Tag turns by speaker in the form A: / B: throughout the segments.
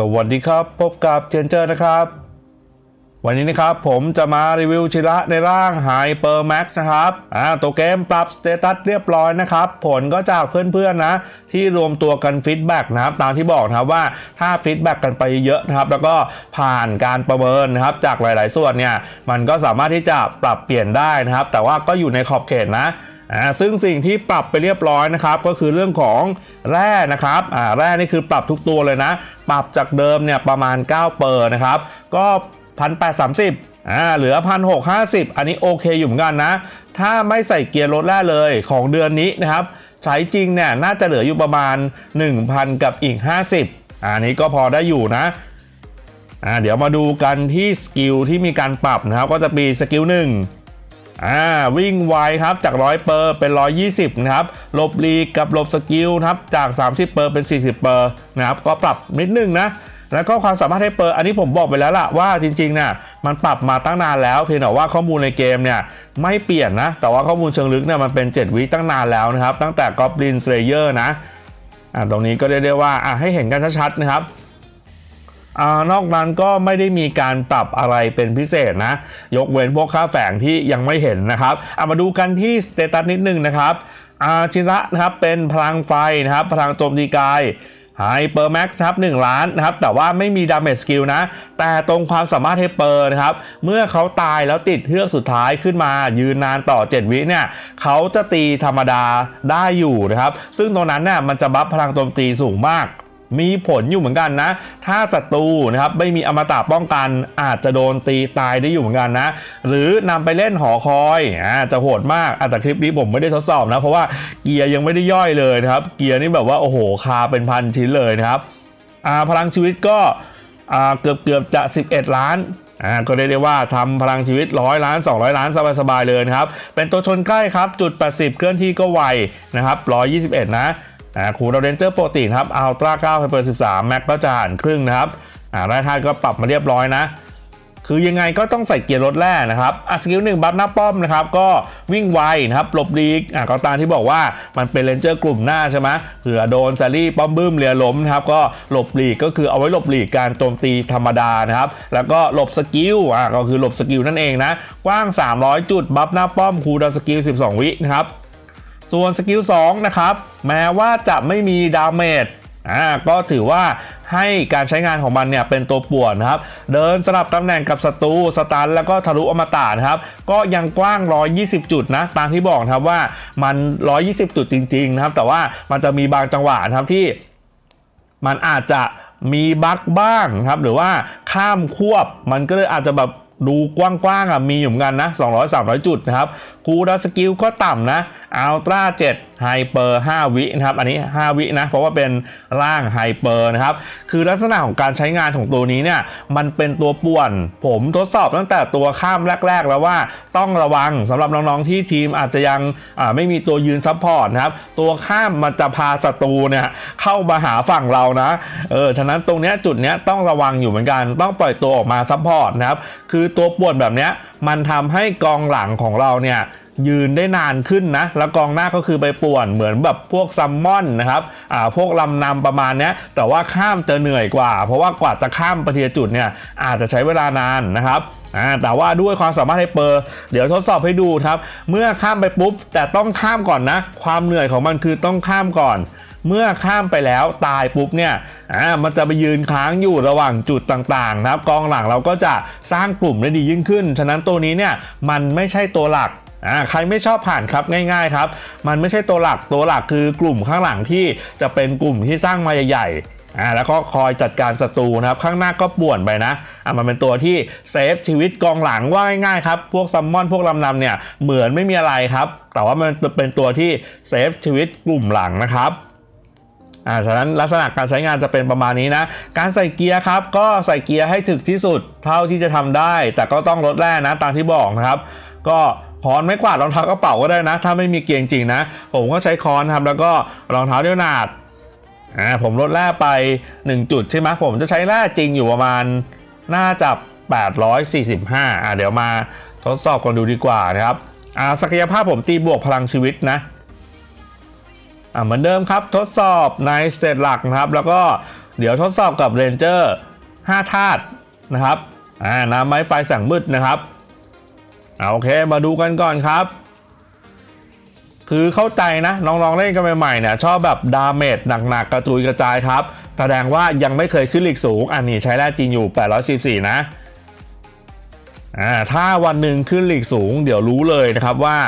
A: สวัสดีครับ พบกับเจนเจอร์นะครับ วันนี้นะครับผมจะมารีวิวชิระในร่าง Hyper Max นะครับอ่าตัวเกมปรับสเตตัสเรียบร้อยนะครับ ผลก็จากเพื่อนๆนะ ที่รวมตัวกันฟีดแบ็กนะครับ ตามที่บอกนะครับว่าถ้าฟีดแบ็กกันไปเยอะนะครับ แล้วก็ผ่านการประเมินนะครับ จากหลายๆส่วนเนี่ย มันก็สามารถที่จะปรับเปลี่ยนได้นะครับ แต่ว่าก็อยู่ในขอบเขตนะ อ่าซึ่งสิ่งที่ปรับไปเรียบร้อยนะครับก็คือเรื่องของแร่นะครับอ่าแร่นี่คือปรับทุกตัวเลยนะ ปรับจากเดิมเนี่ยประมาณ 9 เปอร์นะครับ ก็พันแปดสามสิบอ่าเหลือพันหกห้าสิบอันนี้โอเคอยู่เหมือนกันนะ ถ้าไม่ใส่เกียร์รถแร่เลยของเดือนนี้นะครับ ใช้จริงเนี่ยน่าจะเหลืออยู่ประมาณ 1,000 กับอีก 50 อันนี้ก็พอได้อยู่นะอ่าเดี๋ยวมาดูกันที่สกิลที่มีการปรับนะครับ ก็จะมีสกิลหนึ่ง อ่าวิ่งไวครับจาก 100เปอร์เป็น 120นะครับหลบลีกกับหลบสกิลนะครับจาก 30เปอร์เป็น 40เปอร์นะครับก็ปรับนิดนึงนะแล้วก็ความสามารถให้เปอร์อันนี้ผมบอกไปแล้วล่ะว่าจริงๆเนี่ยมันปรับมาตั้งนานแล้วเพียงแต่ว่าข้อมูลในเกมเนี่ยไม่เปลี่ยนนะ แต่ว่าข้อมูลเชิงลึกเนี่ยมันเป็น 7 วิตั้งนานแล้วนะครับ ตั้งแต่ Goblin Slayer นะอ่าตรงนี้ก็เรียกได้ว่าอะให้เห็นกันชัดๆนะครับ อนอกนั้นก็ไม่ได้มีการปรับอะไรเป็นพิเศษนะ ยกเว้นพวกค่าแฝงที่ยังไม่เห็นนะครับเอามาดูกันที่สเตตัสนิดนึงนะครับอาชิระนะครับเป็นพลังไฟนะครับ พลังโจมตีกายไฮเปอร์แม็กซ์ครับ1ล้านนะครับ แต่ว่าไม่มีดาเมจสกิลนะ แต่ตรงความสามารถให้เปอร์นะครับ เมื่อเขาตายแล้วติดเฮือกสุดท้ายขึ้นมายืนนานต่อ 7 วิเนี่ยเขาจะตีธรรมดาได้อยู่นะครับ ซึ่งตรงนั้นเนี่ยมันจะบัฟพลังโจมตีสูงมาก มีผลอยู่เหมือนกันนะ ถ้าศัตรูนะครับไม่มีอมตะป้องกันอาจจะโดนตีตายได้อยู่เหมือนกันนะ หรือนำไปเล่นหอคอยอ่าจะโหดมากอะแต่คลิปนี้ผมไม่ได้ทดสอบนะ เพราะว่าเกียร์ยังไม่ได้ย่อยเลยนะครับ เกียร์นี่แบบว่าโอ้โหคาเป็นพันชิ้นเลยนะครับอ่าพลังชีวิตก็อ่าเกือบเกือบจะ 11 ล้านอ่าก็เรียกได้ว่าทำพลังชีวิต100ล้าน 200 ล้านสบายๆเลยนะครับ เป็นตัวชนใกล้ครับจุด 80 เคลื่อนที่ก็ไวนะครับ121 นะ อ่าคูลเรนเจอร์โปกติครับอัลตร้า9ไฮเปอร์13แม็กก็จะอ่านครึ่งนะครับอ่าแร่าตุก็ปรับมาเรียบร้อยนะ คือยังไงก็ต้องใส่เกียร์รถแร่นะครับอะสกิลหนึ่งบัฟหน้าป้อมนะครับ ก็วิ่งไวนะครับหลบลีกอะก็ตามที่บอกว่ามันเป็นเลนเจอร์กลุ่มหน้าใช่ไหมเผื่อโดนซารี่ป้อมบึ้มเรือล้มนะครับ ก็หลบลีกก็คือเอาไว้หลบลีกการโจมตีธรรมดานะครับ แล้วก็หลบสกิลอะก็คือหลบสกิลนั่นเองนะ กว้าง 300 จุดบัฟหน้าป้อมคูดาร์สกิล 12 วินะครับ ส่วนสกิล2นะครับ แม้ว่าจะไม่มีดาเมจอ่าก็ถือว่าให้การใช้งานของมันเนี่ยเป็นตัวป่วนนะครับ เดินสลับตำแหน่งกับศัตรูสตันแล้วก็ทะลุอมตะนะครับ ก็ยังกว้าง 120 จุดนะ ตามที่บอกนะครับว่ามัน 120 จุดจริง ๆ นะครับ แต่ว่ามันจะมีบางจังหวะนะครับที่มันอาจจะมีบั๊กบ้างครับ หรือว่าข้ามควบมันก็เลยอาจจะแบบ ดูกว้างๆอะมีอยู่เหมือนกันนะ 200 300 จุดนะครับ คูดาสกิลก็ต่ำนะอัลตร้า7 ไฮเปอร์5วินะครับ อันนี้ 5 วินะ เพราะว่าเป็นร่างไฮเปอร์นะครับ คือลักษณะของการใช้งานของตัวนี้เนี่ย มันเป็นตัวป่วน ผมทดสอบตั้งแต่ตัวข้ามแรก ๆ แล้วว่าต้องระวังสำหรับน้องๆที่ทีมอาจจะยังไม่มีตัวยืนซับพอร์ตนะครับ ตัวข้ามมันจะพาศัตรูเนี่ยเข้ามาหาฝั่งเรานะ เออ ฉะนั้นตรงเนี้ยจุดเนี้ยต้องระวังอยู่เหมือนกัน ต้องปล่อยตัวออกมาซับพอร์ตนะครับ คือตัวป่วนแบบเนี้ยมันทำให้กองหลังของเราเนี่ย ยืนได้นานขึ้นนะ แล้วกองหน้าก็คือไปป่วนเหมือนแบบพวกซัมมอนนะครับอ่าพวกลำนำประมาณนี้แต่ว่าข้ามจะเหนื่อยกว่า เพราะว่ากว่าจะข้ามไปทีละจุดเนี่ยอาจจะใช้เวลานานนะครับแต่ว่าด้วยความสามารถให้เปอร์เดี๋ยวทดสอบให้ดูครับ เมื่อข้ามไปปุ๊บ แต่ต้องข้ามก่อนนะ ความเหนื่อยของมันคือต้องข้ามก่อน เมื่อข้ามไปแล้วตายปุ๊บเนี่ยมันจะไปยืนค้างอยู่ระหว่างจุดต่างๆนะครับกองหลังเราก็จะสร้างกลุ่มได้ดียิ่งขึ้น ฉะนั้นตัวนี้เนี่ยมันไม่ใช่ตัวหลัก อ่าใครไม่ชอบผ่านครับง่ายๆครับ มันไม่ใช่ตัวหลักตัวหลักคือกลุ่มข้างหลังที่จะเป็นกลุ่มที่สร้างมาใหญ่ๆอ่าแล้วก็คอยจัดการศัตรูนะครับ ข้างหน้าก็ป่วนไปนะอ่ามันเป็นตัวที่เซฟชีวิตกองหลังว่าง่ายๆครับ พวกซัมมอนพวกลำนำเนี่ยเหมือนไม่มีอะไรครับ แต่ว่ามันเป็นตัวที่เซฟชีวิตกลุ่มหลังนะครับอ่าฉะนั้นลักษณะการใช้งานจะเป็นประมาณนี้นะ การใส่เกียร์ครับ ก็ใส่เกียร์ให้ถึกที่สุดเท่าที่จะทำได้ แต่ก็ต้องลดแร่นะตามที่บอกนะครับ ก็ คอนไม่กวาดรองเท้ากระเป๋าก็ได้นะ ถ้าไม่มีเกียร์จริงนะ ผมก็ใช้คอนครับแล้วก็รองเท้าเดี่ยวหนาดอ่าผมลดแร่ไป 1 จุดใช่ไหมผมจะใช้แร่จริงอยู่ประมาณน่าจะ845อ่าเดี๋ยวมาทดสอบกันดูดีกว่านะครับอ่าศักยภาพผมตีบวกพลังชีวิตนะอ่าเหมือนเดิมครับทดสอบในสเตตหลักนะครับ แล้วก็เดี๋ยวทดสอบกับเรนเจอร์5ธาตุนะครับอ่าน้ำไม้ไฟสั่งมืดนะครับ เอาโอเคมาดูกันก่อนครับ คือเข้าใจนะน้องๆเล่นกันใหม่ๆเนี่ยชอบแบบดาเมจหนักๆกระจุยกระจายครับ แสดงว่ายังไม่เคยขึ้นลีกสูง อันนี้ใช้ได้จริงอยู่ 814 นะอ่าถ้าวันหนึ่งขึ้นลีกสูง เดี๋ยวรู้เลยนะครับว่า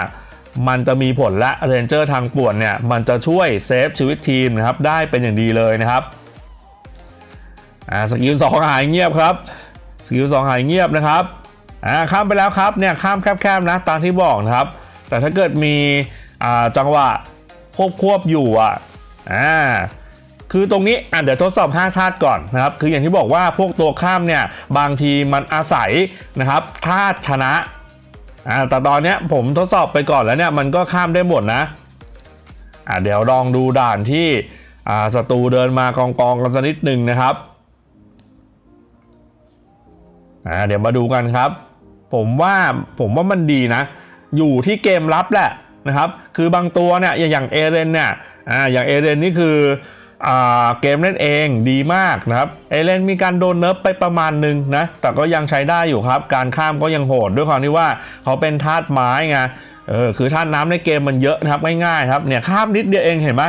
A: มันจะมีผลและเรนเจอร์ทางป่วนเนี่ยมันจะช่วยเซฟชีวิตทีมนะครับได้เป็นอย่างดีเลยนะครับอ่าสกิลสองหายเงียบครับสกิลสองหายเงียบนะครับ อ่าข้ามไปแล้วครับเนี่ยข้ามแคบๆนะตามที่บอกนะครับ แต่ถ้าเกิดมีอ่าจังหวะควบควบๆอยู่อะอ่าคือตรงนี้อะเดี๋ยวทดสอบ 5 ธาตุก่อนนะครับ คืออย่างที่บอกว่าพวกตัวข้ามเนี่ยบางทีมันอาศัยนะครับธาตุชนะอ่าแต่ตอนเนี้ยผมทดสอบไปก่อนแล้วเนี่ยมันก็ข้ามได้หมดนะอ่าเดี๋ยวลองดูด่านที่อ่าศัตรูเดินมากองกองๆกันสักนิดหนึ่งนะครับอ่าเดี๋ยวมาดูกันครับ ผมว่าผมว่ามันดีนะ อยู่ที่เกมรับแหละนะครับคือบางตัวเนี่ยอย่างเอเรนเนี่ยอ่าอย่างเอเรนนี่คืออ่าเกมเล่นเองดีมากนะครับเอเรนมีการโดนเนิร์ฟไปประมาณหนึ่งนะแต่ก็ยังใช้ได้อยู่ครับ การข้ามก็ยังโหดด้วยความที่ว่าเขาเป็นธาตุไม้ไงเออคือธาตุน้ำในเกมมันเยอะนะครับง่ายๆครับเนี่ยข้ามนิดเดียวเองเห็นไหม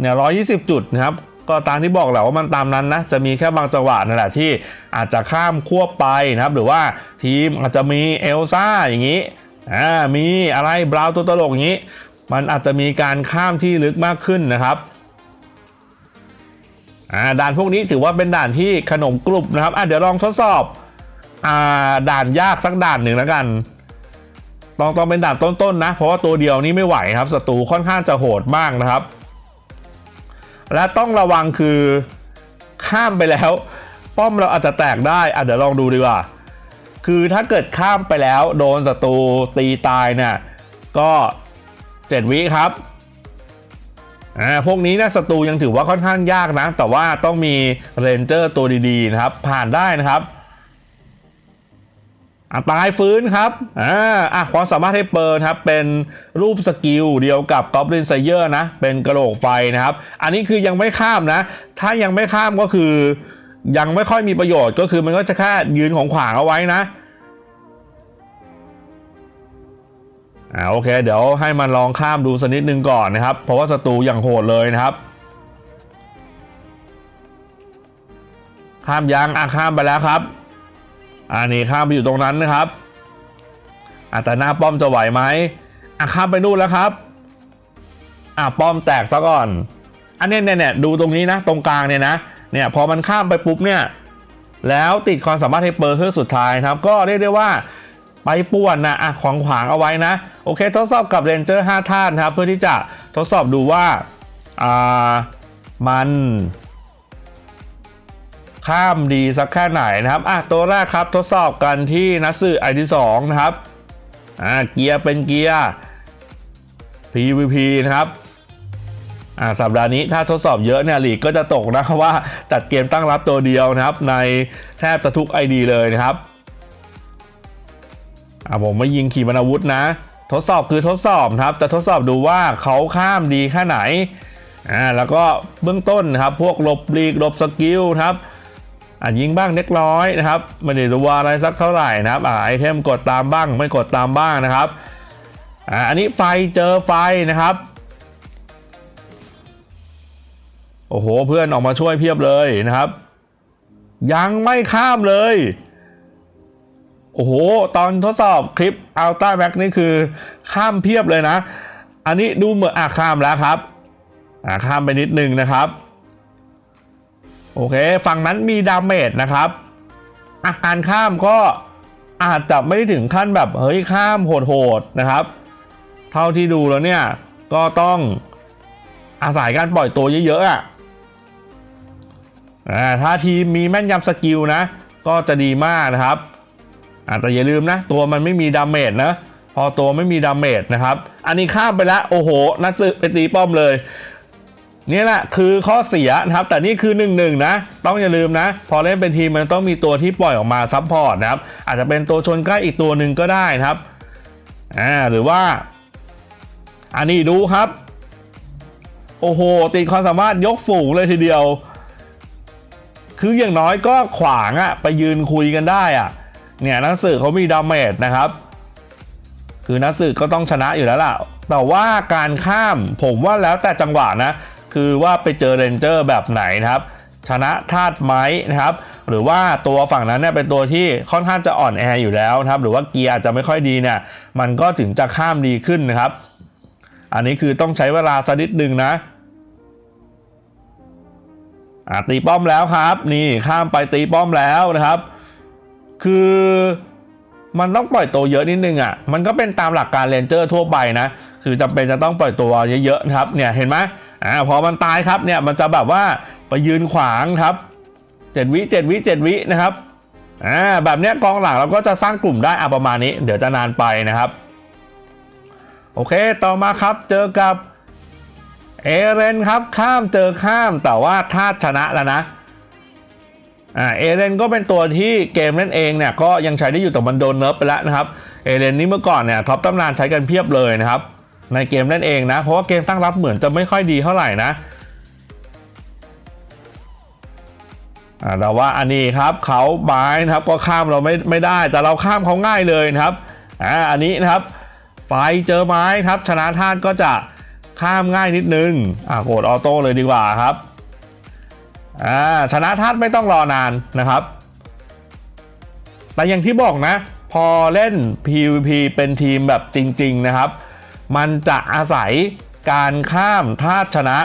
A: เนี่ยร้อยี่สิบจุดนะครับ ก็ตามที่บอกแหละว่ามันตามนั้นนะ จะมีแค่บางจังหวะนั่นแหละที่อาจจะข้ามควบไปนะครับ หรือว่าทีมอาจจะมีเอลซ่าอย่างนี้อ่ามีอะไรบราวน์ตัวตลกอย่างนี้ มันอาจจะมีการข้ามที่ลึกมากขึ้นนะครับอ่าด่านพวกนี้ถือว่าเป็นด่านที่ขนมกรุบนะครับอะเดี๋ยวลองทดสอบอ่าด่านยากสักด่านหนึ่งแล้วกันต้องต้องเป็นด่านต้นๆนะ เพราะว่าตัวเดียวนี้ไม่ไหวครับศัตรูค่อนข้างจะโหดมากนะครับ และต้องระวังคือข้ามไปแล้ว ป้อมเราอาจจะแตกได้อะเดี๋ยวลองดูดีกว่า คือถ้าเกิดข้ามไปแล้ว โดนศัตรูตีตายเนี่ยก็7วิครับอ่าพวกนี้นะศัตรูยังถือว่าค่อนข้างยากนะ แต่ว่าต้องมีเรนเจอร์ตัวดีๆนะครับ ผ่านได้นะครับ ตายฟื้นครับอ่าอะความสามารถให้เปิดครับ เป็นรูปสกิลเดียวกับ Goblin Slayer นะ เป็นกระโหลกไฟนะครับ อันนี้คือยังไม่ข้ามนะ ถ้ายังไม่ข้ามก็คือ ยังไม่ค่อยมีประโยชน์ก็คือมันก็จะแค่ยืนของขวางเอาไว้นะอ่าโอเค เดี๋ยวให้มันลองข้ามดูสักนิดนึงก่อนนะครับ เพราะว่าศัตรูอย่างโหดเลยนะครับ ข้ามยังอะข้ามไปแล้วครับ อันนี้ข้ามไปอยู่ตรงนั้นนะครับอะแต่หน้าป้อมจะไหวไหมอะข้ามไปนู่นแล้วครับอะป้อมแตกซะก่อน อันเนี้ยเนี่ยเนี่ยดูตรงนี้นะ ตรงกลางเนี่ยนะเนี่ยพอมันข้ามไปปุ๊บเนี่ยแล้วติดความสามารถให้เปอร์เครื่องสุดท้ายครับ ก็เรียกได้ว่าไปป่วนนะอะขวางขวางเอาไว้นะ โอเค ทดสอบกับเรนเจอร์5ท่านครับ เพื่อที่จะทดสอบดูว่าอ่ามัน ข้ามดีสักแค่ไหนนะครับอะตัวแรกครับทดสอบกันที่นัสื่อไอที่สองนะครับอ่าเกียร์เป็นเกียร์ PVP นะครับอ่าสัปดาห์นี้ถ้าทดสอบเยอะเนี่ยหลีกก็จะตกนะว่าจัดเกมตั้งรับตัวเดียวนะครับ ในแทบจะทุก ID เลยนะครับอ่าผมไม่ยิงขีปนาวุธนะ ทดสอบคือทดสอบครับจะทดสอบดูว่าเขาข้ามดีแค่ไหนอ่าแล้วก็เบื้องต้นนะครับพวกหลบลีกหลบสกิลครับ อะยิงบ้างเล็กน้อยนะครับไม่ได้รู้ว่าอะไรสักเท่าไหร่นะครับอ่าไอเทมกดตามบ้างไม่กดตามบ้างนะครับอ่าอันนี้ไฟเจอไฟนะครับโอ้โหเพื่อนออกมาช่วยเพียบเลยนะครับ ยังไม่ข้ามเลย โอ้โห ตอนทดสอบคลิป Ultra Max นี่คือข้ามเพียบเลยนะ อันนี้ดูเหมือนอะข้ามแล้วครับอ่าข้ามไปนิดนึงนะครับ โอเค ฝั่งนั้นมีดาเมจนะครับอาการข้ามก็อาจจะไม่ได้ถึงขั้นแบบเฮ้ยข้ามโหดๆนะครับ เท่าที่ดูแล้วเนี่ยก็ต้องอาศัยการปล่อยตัวเยอะๆอะอ่าถ้าทีมมีแม่นยำสกิลนะ ก็จะดีมากนะครับอาแต่อย่าลืมนะ ตัวมันไม่มีดาเมจนะ พอตัวไม่มีดาเมจนะครับ อันนี้ข้ามไปแล้วโอ้โหนัดซึไปตีป้อมเลย นี่แหละคือข้อเสียนะครับ แต่นี่คือ1นึนะ ต้องอย่าลืมนะ พอเล่นเป็นทีมมันต้องมีตัวที่ปล่อยออกมาซับพอร์ตนะครับ อาจจะเป็นตัวชนใกล้อีกตัวหนึ่งก็ได้นะครับอ่าหรือว่า อันนี้ดูครับ โอ้โหติดความสามารถยกฝูงเลยทีเดียว คืออย่างน้อยก็ขวางอะไปยืนคุยกันได้อะเนี่ยนักสือเขามีดาเมจนะครับ คือนักสือก็ต้องชนะอยู่แล้วล่ะแต่ว่าการข้ามผมว่าแล้วแต่จังหวะนะ คือว่าไปเจอเรนเจอร์แบบไหนนะครับชนะธาตุไม้นะครับหรือว่าตัวฝั่งนั้นเนี่ยเป็นตัวที่ค่อนข้างจะอ่อนแออยู่แล้วนะครับหรือว่าเกียร์อาจจะไม่ค่อยดีเนี่ยมันก็ถึงจะข้ามดีขึ้นนะครับ อันนี้คือต้องใช้เวลาสักนิดหนึ่งนะตีป้อมแล้วครับ นี่ข้ามไปตีป้อมแล้วนะครับ คือมันต้องปล่อยตัวเยอะนิดนึงอะมันก็เป็นตามหลักการเรนเจอร์ทั่วไปนะคือจำเป็นจะต้องปล่อยตัวเยอะๆนะครับเนี่ยเห็นไหม อ่าพอมันตายครับเนี่ยมันจะแบบว่าไปยืนขวางครับเจ็ดวิเจ็ดวิเจ็ดวินะครับอ่าแบบเนี้ยกองหลังเราก็จะสร้างกลุ่มได้อะประมาณนี้ เดี๋ยวจะนานไปนะครับ โอเคต่อมาครับเจอกับเอเรนครับข้ามเจอข้ามแต่ว่าธาชนะแล้วนะอ่าเอเรนก็เป็นตัวที่เกมเล่นเองเนี่ยก็ยังใช้ได้อยู่แต่มันโดนเนิร์ฟไปแล้วนะครับเอเรนนี่เมื่อก่อนเนี่ยท็อปตำนานใช้กันเพียบเลยนะครับ ในเกมเล่นเองนะ เพราะว่าเกมตั้งรับเหมือนจะไม่ค่อยดีเท่าไหร่นะแต่ว่าอันนี้ครับเขาไม้นะครับก็ข้ามเราไม่ไม่ได้แต่เราข้ามเขาง่ายเลยนะครับอ่าอันนี้นะครับไฟเจอไม้ครับ ชนะท่านก็จะข้ามง่ายนิดนึงอะกดออโต้เลยดีกว่าครับอ่าชนะทัดไม่ต้องรอนานนะครับ แต่อย่างที่บอกนะ พอเล่น PVP เป็นทีมแบบจริง ๆนะครับ มันจะอาศัยการข้ามธาตุชนะ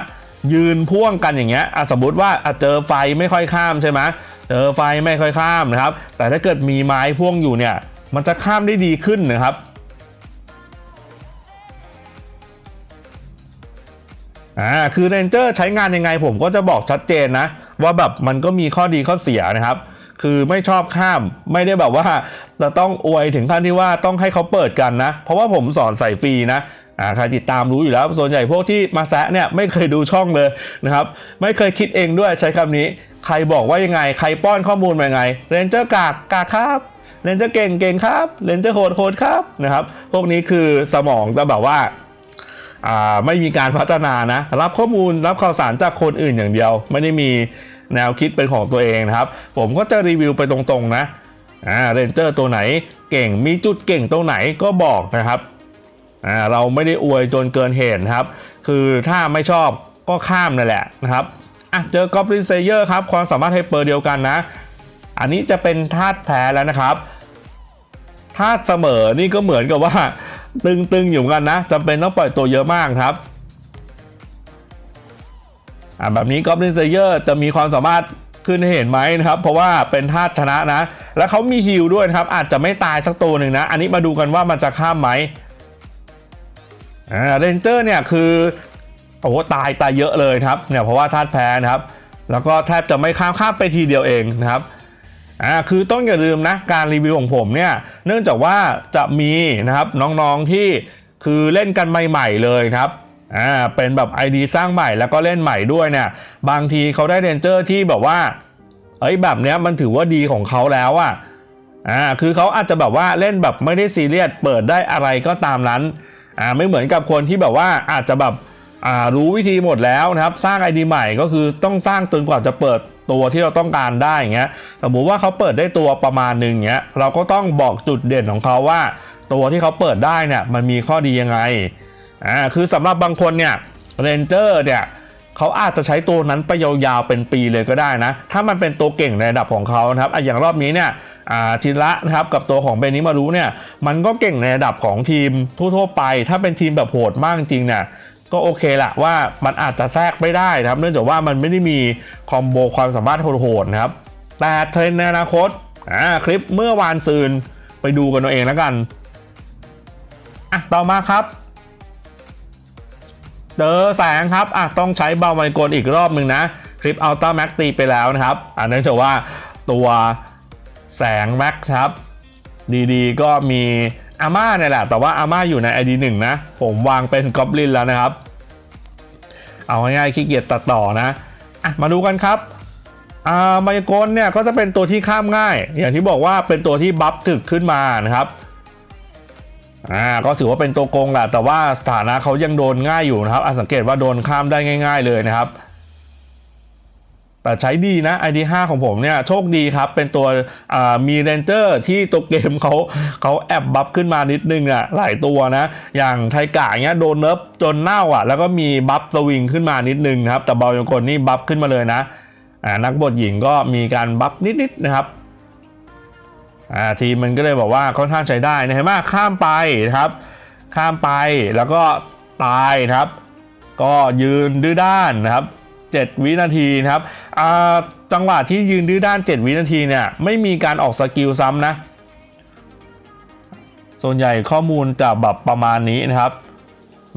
A: ยืนพ่วงกันอย่างเงี้ยอสมมติว่าอะเจอไฟไม่ค่อยข้ามใช่ไหมเจอไฟไม่ค่อยข้ามนะครับ แต่ถ้าเกิดมีไม้พ่วงอยู่เนี่ย มันจะข้ามได้ดีขึ้นนะครับอ่าคือเรนเจอร์ใช้งานยังไงผมก็จะบอกชัดเจนนะ ว่าแบบมันก็มีข้อดีข้อเสียนะครับ คือไม่ชอบข้ามไม่ได้แบบว่าจะต้องอวยถึงขั้นที่ว่าต้องให้เขาเปิดกันนะ เพราะว่าผมสอนใส่ฟรีนะอ่าใครติดตามรู้อยู่แล้ว ส่วนใหญ่พวกที่มาแซะเนี่ยไม่เคยดูช่องเลยนะครับ ไม่เคยคิดเองด้วยใช้คำนี้ ใครบอกว่ายังไง ใครป้อนข้อมูลมายังไงเรนเจอร์กากกากครับเรนเจอร์เก่งเก่งครับเรนเจอร์โหดโหดครับนะครับ พวกนี้คือสมองจะแบบว่าอ่าไม่มีการพัฒนานะ รับข้อมูลรับข่าวสารจากคนอื่นอย่างเดียว ไม่ได้มี แนวคิดเป็นของตัวเองนะครับ ผมก็จะรีวิวไปตรงๆนะอ่าเรนเจอร์ตัวไหนเก่งมีจุดเก่งตรงไหนก็บอกนะครับอ่าเราไม่ได้อวยจนเกินเหตุนะครับ คือถ้าไม่ชอบก็ข้ามนั่นแหละนะครับอะเจอกอบลินเซเยอร์ครับความสามารถไฮเปอร์เดียวกันนะ อันนี้จะเป็นธาตุแพ้แล้วนะครับธาตุเสมอนี่ก็เหมือนกับว่าตึงๆอยู่เหมือนกันนะจำเป็นต้องปล่อยตัวเยอะมากครับ อ่าแบบนี้กอบลินเซเยอร์จะมีความสามารถขึ้นให้เห็นไหมนะครับ เพราะว่าเป็นธาตุชนะนะ แล้วเขามีฮิลด้วยนะครับ อาจจะไม่ตายสักตัวหนึ่งนะ อันนี้มาดูกันว่ามันจะข้ามไหมอ่าเรนเจอร์เนี่ยคือโอ้โหตายตายเยอะเลยครับเนี่ยเพราะว่าธาตุแพ้นะครับ แล้วก็แทบจะไม่ข้ามข้ามไปทีเดียวเองนะครับอ่าคือต้องอย่าลืมนะการรีวิวของผมเนี่ยเนื่องจากว่าจะมีนะครับน้องๆที่คือเล่นกันใหม่ ๆ เลยครับ อ่าเป็นแบบ ID สร้างใหม่แล้วก็เล่นใหม่ด้วยเนี่ยบางทีเขาได้เรนเจอร์ที่แบบว่าเอ้ยแบบเนี้ยมันถือว่าดีของเขาแล้วอะอ่าคือเขาอาจจะแบบว่าเล่นแบบไม่ได้ซีเรียสเปิดได้อะไรก็ตามนั้นอ่าไม่เหมือนกับคนที่แบบว่าอาจจะแบบอ่ารู้วิธีหมดแล้วนะครับสร้าง ID ใหม่ก็คือต้องสร้างจนกว่าจะเปิดตัวที่เราต้องการได้อย่างเงี้ยสมมุติว่าเขาเปิดได้ตัวประมาณหนึ่งเงี้ยเราก็ต้องบอกจุดเด่นของเขาว่า ตัวที่เขาเปิดได้เนี่ยมันมีข้อดียังไง อ่าคือสำหรับบางคนเนี่ยเรนเจอร์เนี่ยเขาอาจจะใช้ตัวนั้นไปยาวๆเป็นปีเลยก็ได้นะ ถ้ามันเป็นตัวเก่งในระดับของเขานะครับอะอย่างรอบนี้เนี่ยอ่าชิระนะครับกับตัวของเบนิมารุเนี่ยมันก็เก่งในระดับของทีมทั่วๆไป ถ้าเป็นทีมแบบโหดมากจริงเนี่ยก็โอเคละว่ามันอาจจะแทรกไม่ได้นะครับ เนื่องจากว่ามันไม่ได้มีคอมโบความสามารถโหดๆนะครับ แต่เทรนในอนาคตอ่าคลิปเมื่อวานซืนไปดูกันเอาเองแล้วกันอะต่อมาครับ เจอแสงครับอะต้องใช้เบาไมโกนอีกรอบหนึ่งนะ คลิปอัลต้าแม็กตีไปแล้วนะครับอันนั้นจะว่าตัวแสงแม็กครับ ดีๆ ก็มีอาม่าเนี่ยแหละ แต่ว่าอาม่าอยู่ใน ID 1นะ ผมวางเป็นกอบลินแล้วนะครับ เอาง่ายๆขี้เกียจตัดต่อนะอะมาดูกันครับอ่ามายากลเนี่ยก็จะเป็นตัวที่ข้ามง่าย อย่างที่บอกว่าเป็นตัวที่บัฟถึกขึ้นมานะครับ อ่าก็ถือว่าเป็นตัวโกงแหละแต่ว่าสถานะเขายังโดนง่ายอยู่นะครับอะสังเกตว่าโดนข้ามได้ง่าย ๆ เลยนะครับ แต่ใช้ดีนะ ID 5 ของผมเนี่ยโชคดีครับเป็นตัวมีเรนเจอร์ที่ตัวเกมเขาเขาแอบบัฟขึ้นมานิดนึงอะหลายตัวนะ อย่างไทกะเงี้ยโดนเนิฟจนเน่าอะ แล้วก็มีบัฟสวิงขึ้นมานิดนึงนะครับ แต่เบายงกลนี่บัฟขึ้นมาเลยนะอ่านักบทหญิงก็มีการบัฟนิดๆนะครับ ทีมมันก็เลยบอกว่าค่อนข้างใช้ได้นะเห็นไหมข้ามไปนะครับ ข้ามไปแล้วก็ตายครับ ก็ยืนดื้อด้านนะครับ 7 วินาทีนะครับอ่าจังหวะที่ยืนดื้อด้าน 7 วินาทีเนี่ยไม่มีการออกสกิลซ้ำนะ ส่วนใหญ่ข้อมูลจะแบบประมาณนี้นะครับ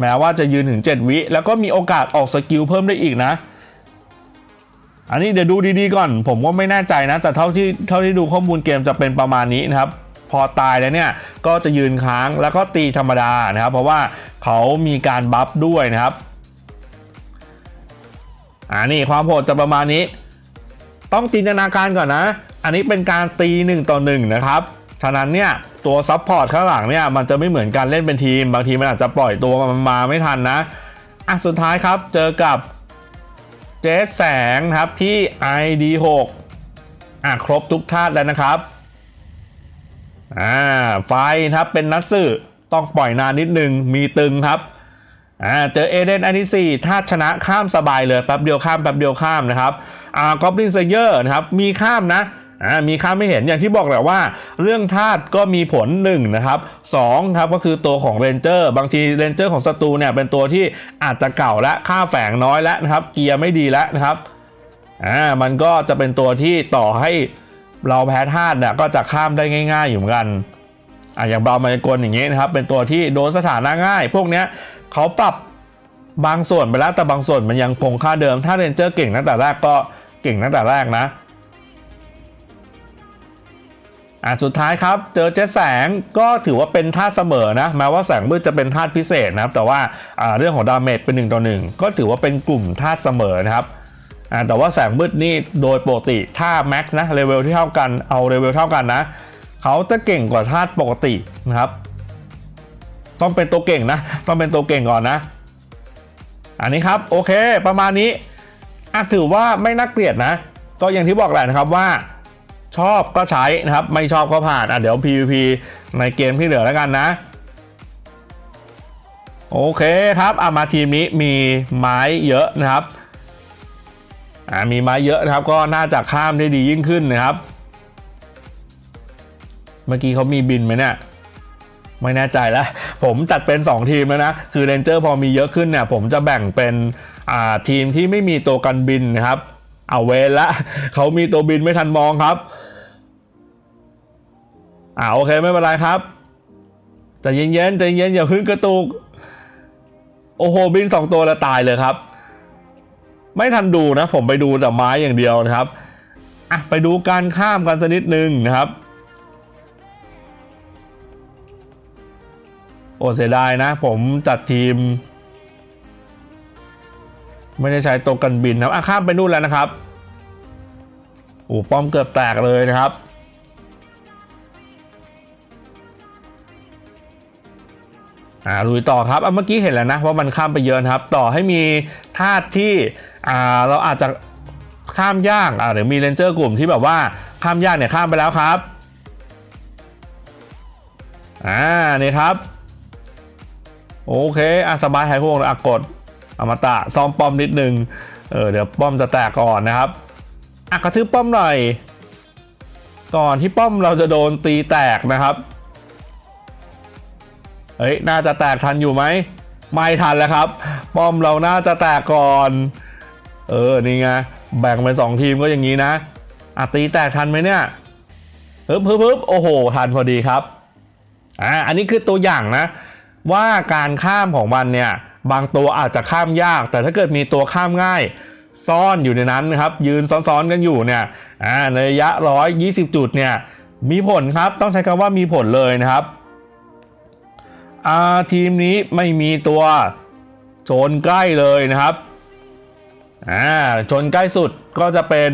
A: แม้ว่าจะยืนถึง 7 วิ แล้วก็มีโอกาสออกสกิลเพิ่มได้อีกนะ อันนี้เดี๋ยวดูดีๆก่อน ผมก็ไม่แน่ใจนะ แต่เท่าที่เท่าที่ดูข้อมูลเกมจะเป็นประมาณนี้นะครับ พอตายแล้วเนี่ยก็จะยืนค้างแล้วก็ตีธรรมดานะครับ เพราะว่าเขามีการบัฟด้วยนะครับอ่านี่ความโหดจะประมาณนี้ ต้องจินตนาการก่อนนะ อันนี้เป็นการตี 1 ต่อ 1 นะครับฉะนั้นเนี่ยตัวซับพอร์ตข้างหลังเนี่ยมันจะไม่เหมือนการเล่นเป็นทีม บางทีมันอาจจะปล่อยตัวมันมาไม่ทันนะอะสุดท้ายครับเจอกับ เจสแสงครับที่ ID6 อะครบทุกธาตุแล้วนะครับอ่าไฟครับเป็นนัตสึต้องปล่อยนานนิดนึงมีตึงครับอ่าเจอเอเดนอันที่สี่ถ้าชนะข้ามสบายเลยแป๊บเดียวข้ามแป๊บเดียวข้ามนะครับอ่ากอบลินเซเยอร์นะครับมีข้ามนะ อ่ามีข้ามไม่เห็นอย่างที่บอกแหละว่า เรื่องธาตุก็มีผล1นะครับ2ครับก็คือตัวของเรนเจอร์บางทีเรนเจอร์ของศัตรูเนี่ยเป็นตัวที่อาจจะเก่าและค่าแฝงน้อยแล้วนะครับ เกียร์ไม่ดีแล้วนะครับอ่ามันก็จะเป็นตัวที่ต่อให้เราแพ้ธาตุเนี่ยก็จะข้ามได้ง่าย ๆอยู่เหมือนกันอ่าอย่างบราวมายากลอย่างเงี้ยนะครับเป็นตัวที่โดนสถานะง่าย พวกเนี้ยเขาปรับบางส่วนไปแล้วแต่บางส่วนมันยังคงค่าเดิม ถ้าเรนเจอร์เก่งตั้งแต่แรกก็เก่งตั้งแต่แรกนะ อะสุดท้ายครับ เจอเจ็แสงก็ถือว่าเป็นธาตุเสมอนะแม้ว่าแสงมืดจะเป็นธาตุพิเศษนะครับ แต่ว่าอ่าเรื่องของดาเมจเป็น1ต่อ1ก็ถือว่าเป็นกลุ่มธาตุเสมอนะครับอ่าแต่ว่าแสงมืดนี่โดยปกติถ้าแม็กซ์นะเลเวลที่เท่ากันเอาเลเวลเท่ากันนะเขาจะเก่งกว่าธาตุปกตินะครับ ต้องเป็นตัวเก่งนะ ต้องเป็นตัวเก่งก่อนนะ อันนี้ครับโอเคประมาณนี้อะถือว่าไม่น่าเกลียดนะ ก็อย่างที่บอกแหละนะครับว่า ชอบก็ใช้นะครับ ไม่ชอบก็ผ่านอะเดี๋ยว PVP ในเกมที่เหลือแล้วกันนะ โอเคครับอะมาทีมนี้มีไม้เยอะนะครับอ่ามีไม้เยอะนะครับ ก็น่าจะข้ามได้ดียิ่งขึ้นนะครับ เมื่อกี้เขามีบินไหมเนี่ยไม่แน่ใจแล้ว ผมจัดเป็น 2 ทีมแล้วนะ คือเรนเจอร์พอมีเยอะขึ้นเนี่ย ผมจะแบ่งเป็นอ่าทีมที่ไม่มีตัวกันบินนะครับ เอาเวละเขามีตัวบินไม่ทันมองครับ อ่าโอเคไม่เป็นไรครับใจะเย็นๆใจเย็นอย่าพึ่งกระตุก โอ้โหบิน2ตัวแล้วตายเลยครับ ไม่ทันดูนะ ผมไปดูแต่ไม้อย่างเดียวนะครับอะไปดูการข้ามกันสักนิดนึงนะครับ โอ้เสียดายนะ ผมจัดทีม ไม่ได้ใช้ตัวกันบินนะครับอะข้ามไปนู่นแล้วนะครับโอ้ป้อมเกือบแตกเลยนะครับ อ่าลุยต่อครับอะเมื่อกี้เห็นแล้วนะว่ามันข้ามไปเยอะนะครับ ต่อให้มีธาตุที่อ่าเราอาจจะข้ามยากอ่าหรือมีเรนเจอร์กลุ่มที่แบบว่าข้ามยากเนี่ยข้ามไปแล้วครับอ่านี่ครับ โอเคอะสบายหายห่วงอะกดอมตะซ่อมป้อมนิดนึงเออเดี๋ยวป้อมจะแตกก่อนนะครับอะกระทืบป้อมหน่อย ก่อนที่ป้อมเราจะโดนตีแตกนะครับ เฮ้ยน่าจะแตกทันอยู่ไหมไม่ทันแล้วครับ ป้อมเราน่าจะแตกก่อน เออนี่ไงแบ่งเป็นสองทีมก็อย่างนี้นะอะตีแตกทันไหมเนี่ยฮึบฮึบฮึบโอ้โห ทันพอดีครับอ่าอันนี้คือตัวอย่างนะ ว่าการข้ามของมันเนี่ย บางตัวอาจจะข้ามยาก แต่ถ้าเกิดมีตัวข้ามง่าย ซ่อนอยู่ในนั้นนะครับ ยืนซ้อนๆกันอยู่เนี่ยอ่าในระยะ 120 จุดเนี่ยมีผลครับต้องใช้คำว่ามีผลเลยนะครับ อาทีมนี้ไม่มีตัวชนใกล้เลยนะครับอ่าชนใกล้สุดก็จะเป็น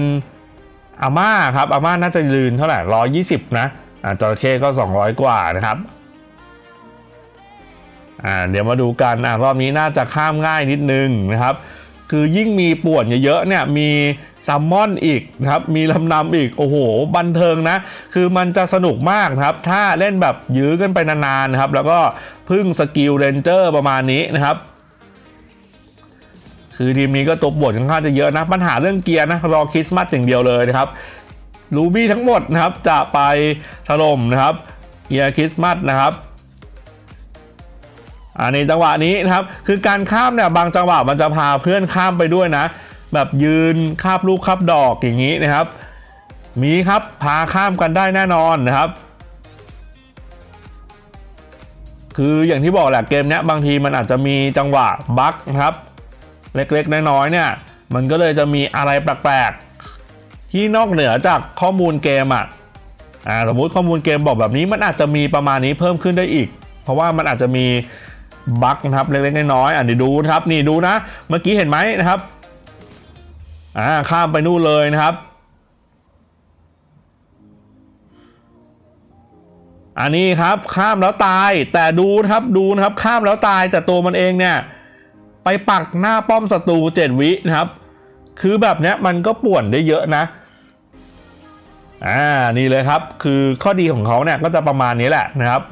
A: อาม่าครับอาม่าน่าจะยืนเท่าไหร่120นะอ่าจระเข้ก็200กว่านะครับอ่าเดี๋ยวมาดูกันอ่ารอบนี้น่าจะข้ามง่ายนิดนึงนะครับ คือยิ่งมีป่วนเยอะๆเนี่ยมีซัมมอนอีกนะครับ มีลำนำอีก โอ้โห บันเทิงนะ คือมันจะสนุกมากนะครับ ถ้าเล่นแบบยื้อกันไปนานๆนะครับ แล้วก็ พึ่งสกิลเรนเจอร์ประมาณนี้นะครับ คือทีมนี้ก็ตบบทค่อนข้างจะเยอะนะ ปัญหาเรื่องเกียร์นะรอคริสต์มาสอย่างเดียวเลยนะครับรูบี้ทั้งหมดนะครับจะไปถล่มนะครับเกียร์คริสต์มาสนะครับอันนี้จังหวะนี้นะครับ คือการข้ามเนี่ยบางจังหวะมันจะพาเพื่อนข้ามไปด้วยนะ แบบยืนคาบลูกคาบดอกอย่างนี้นะครับ มีครับพาข้ามกันได้แน่นอนนะครับ คืออย่างที่บอกแหละเกมนี้บางทีมันอาจจะมีจังหวะบั๊กนะครับ เล็กๆ น้อยๆเนี่ย มันก็เลยจะมีอะไรแปลกๆ ที่นอกเหนือจากข้อมูลเกมอะอ่าสมมุติข้อมูลเกมบอกแบบนี้มันอาจจะมีประมาณนี้เพิ่มขึ้นได้อีก เพราะว่ามันอาจจะมีบั๊กนะครับเล็กๆน้อยๆอะเดี๋ยวดูนะครับนี่ดูนะ เมื่อกี้เห็นไหมนะครับอ่าข้ามไปนู่นเลยนะครับ อันนี้ครับข้ามแล้วตายแต่ดูนะครับดูนะครับข้ามแล้วตายแต่ตัวมันเองเนี่ยไปปักหน้าป้อมศัตรูเจ็ดวินะครับ คือแบบเนี้ยมันก็ป่วนได้เยอะนะอ่านี่เลยครับ คือข้อดีของเขาเนี่ยก็จะประมาณนี้แหละนะครับ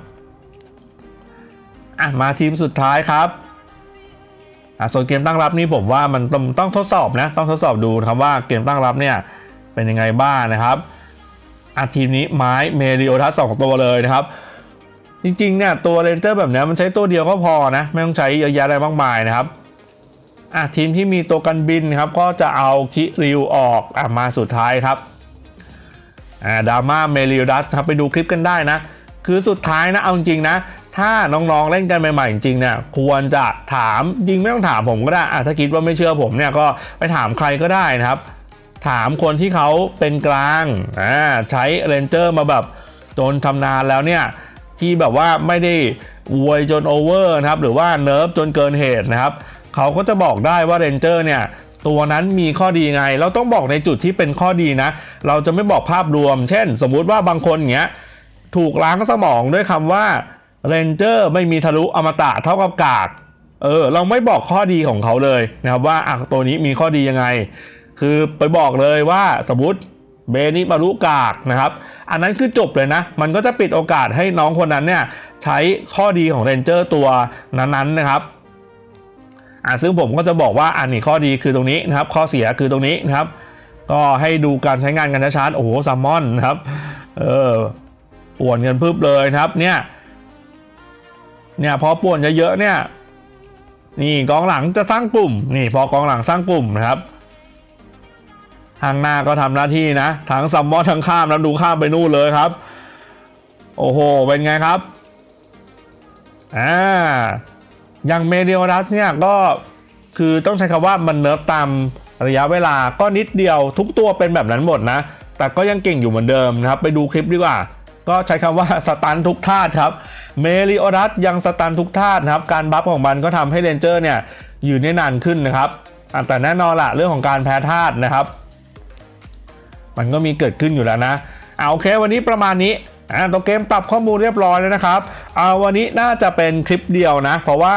A: อะมาทีมสุดท้ายครับอะส่วนเกมตั้งรับนี่ผมว่ามันต้องต้องทดสอบนะ ต้องทดสอบดูครับว่าเกมตั้งรับเนี่ยเป็นยังไงบ้างนะครับ อะทีมนี้ไม้เมริโอทัสสองตัวเลยนะครับจริงๆเนี่ยตัวเรนเจอร์แบบเนี้ยมันใช้ตัวเดียวก็พอนะไม่ต้องใช้เยอะแยะอะไรมากมายนะครับอะทีมที่มีตัวกันบินครับก็จะเอาคิริวออกอะมาสุดท้ายครับอ่าดราม่าเมลิโอดัสครับไปดูคลิปกันได้นะ คือสุดท้ายนะเอาจริงนะ ถ้าน้องๆเล่นกันใหม่ๆจริงๆเนี่ยควรจะถามจริงไม่ต้องถามผมก็ได้อะถ้าคิดว่าไม่เชื่อผมเนี่ยก็ไปถามใครก็ได้นะครับ ถามคนที่เขาเป็นกลางอ่าใช้เรนเจอร์มาแบบจนทำนานแล้วเนี่ย ที่แบบว่าไม่ได้อวยจนโอเวอร์นะครับ หรือว่าเนิร์ฟจนเกินเหตุนะครับ เขาก็จะบอกได้ว่าเรนเจอร์เนี่ยตัวนั้นมีข้อดีไง เราต้องบอกในจุดที่เป็นข้อดีนะ เราจะไม่บอกภาพรวม เช่น สมมุติว่าบางคนอย่างเงี้ยถูกล้างสมองด้วยคำว่าเรนเจอร์ไม่มีทะลุอมตะเท่ากับกาก เออ เราไม่บอกข้อดีของเขาเลยนะครับว่าอะตัวนี้มีข้อดียังไง คือไปบอกเลยว่าสมมติเบนิมารุกากนะครับ อันนั้นคือจบเลยนะ มันก็จะปิดโอกาสให้น้องคนนั้นเนี่ยใช้ข้อดีของเรนเจอร์ตัวนั้นๆนะครับอ่าซึ่งผมก็จะบอกว่าอันนี้ข้อดีคือตรงนี้นะครับ ข้อเสียคือตรงนี้นะครับ ก็ให้ดูการใช้งานกันช้าๆโอ้โหซัมมอนนะครับ เออป่วนกันพึบเลยนะครับ เนี่ย เนี่ยพอป่วนเยอะๆเนี่ย นี่กองหลังจะสร้างกลุ่ม นี่พอกองหลังสร้างกลุ่มนะครับ ทางหน้าก็ทำหน้าที่นะทั้งซัมมอนทั้งข้ามแล้วดูข้ามไปนู่นเลยครับ โอ้โห เป็นไงครับอ่าอย่างเมเดียรัสเนี่ยก็คือต้องใช้คำว่ามันเนิร์ฟตามระยะเวลาก็นิดเดียวทุกตัวเป็นแบบนั้นหมดนะ แต่ก็ยังเก่งอยู่เหมือนเดิมนะครับ ไปดูคลิปดีกว่า ก็ใช้คำว่าสตันทุกท่าตุครับ เมริโอรัสยังสตันทุกท่าตุนะครับ การบัฟของมันก็ทำให้เรนเจอร์เนี่ยอยู่ได้นานขึ้นนะครับแต่แน่นอนละเรื่องของการแพ้ธาตุนะครับ มันก็มีเกิดขึ้นอยู่แล้วนะเอาโอเควันนี้ประมาณนี้อ่าตัวเกมปรับข้อมูลเรียบร้อยแล้วนะครับเอาวันนี้น่าจะเป็นคลิปเดียวนะ เพราะว่า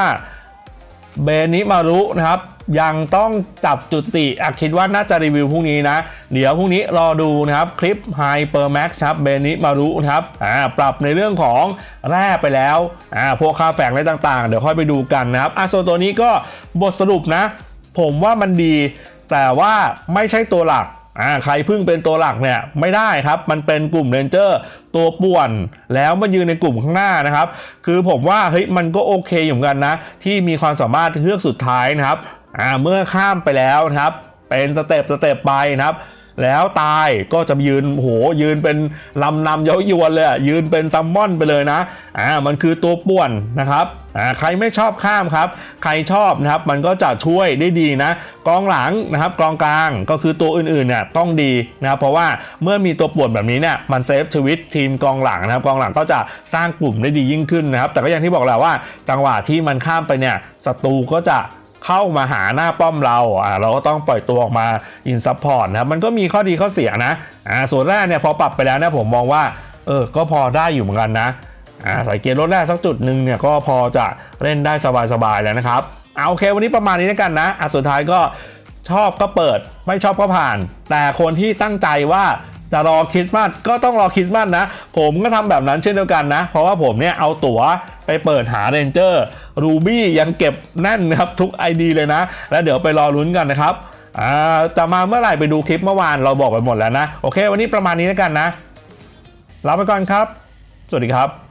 A: เบนิมารุนะครับยังต้องจับจุติอะคิดว่าน่าจะรีวิวพรุ่งนี้นะ เดี๋ยวพรุ่งนี้รอดูนะครับคลิป Hyper Max ครับเบนิมารุนะครับอ่าปรับในเรื่องของแร่ไปแล้วอ่าพวกค่าแฝงอะไรต่างๆ เดี๋ยวค่อยไปดูกันนะครับอะส่วนตัวนี้ก็บทสรุปนะ ผมว่ามันดี แต่ว่าไม่ใช่ตัวหลัก อ่าใครพึ่งเป็นตัวหลักเนี่ยไม่ได้ครับ มันเป็นกลุ่มเรนเจอร์ตัวป่วน แล้วมายืนในกลุ่มข้างหน้านะครับ คือผมว่าเฮ้ยมันก็โอเคอยู่เหมือนกันนะ ที่มีความสามารถเลือกสุดท้ายนะครับอ่าเมื่อข้ามไปแล้วนะครับ เป็นสเต็ปสเต็ปไปนะครับ แล้วตายก็จะยืนโหยืนเป็นลำนำเย้ายวนเลยอะยืนเป็นซัมมอนไปเลยนะอ่ามันคือตัวป่วนนะครับอ่าใครไม่ชอบข้ามครับ ใครชอบนะครับมันก็จะช่วยได้ดีนะกองหลังนะครับกองกลางก็คือตัวอื่นๆเนี่ยต้องดีนะครับเพราะว่าเมื่อมีตัวป่วนแบบนี้เนี่ยมันเซฟชีวิตทีมกองหลังนะครับกองหลังก็จะสร้างกลุ่มได้ดียิ่งขึ้นนะครับแต่ก็อย่างที่บอกแหละว่า จังหวะที่มันข้ามไปเนี่ยศัตรูก็จะ เข้ามาหาหน้าป้อมเราอ่าเราก็ต้องปล่อยตัวออกมาอินซัพพอร์ตนะครับมันก็มีข้อดีข้อเสียนะอ่าส่วนแรกเนี่ยพอปรับไปแล้วเนี่ยผมมองว่าเออก็พอได้อยู่เหมือนกันนะอ่าใส่เกียร์รถแรกสักจุดหนึ่งเนี่ยก็พอจะเล่นได้สบายๆแล้วนะครับเอาโอเควันนี้ประมาณนี้แล้วกันนะอะสุดท้ายก็ชอบก็เปิดไม่ชอบก็ผ่าน แต่คนที่ตั้งใจว่า จะรอคริสต์มาสก็ต้องรอคริสต์มาสนะ ผมก็ทำแบบนั้นเช่นเดียวกันนะ เพราะว่าผมเนี่ยเอาตั๋วไปเปิดหาเรนเจอร์รูบี้ยังเก็บแน่นนะครับทุก ID เลยนะ แล้วเดี๋ยวไปรอลุ้นกันนะครับอ่าจะมาเมื่อไหร่ไปดูคลิปเมื่อวานเราบอกไปหมดแล้วนะ โอเค วันนี้ประมาณนี้แล้วกันนะลาไปก่อนครับ สวัสดีครับ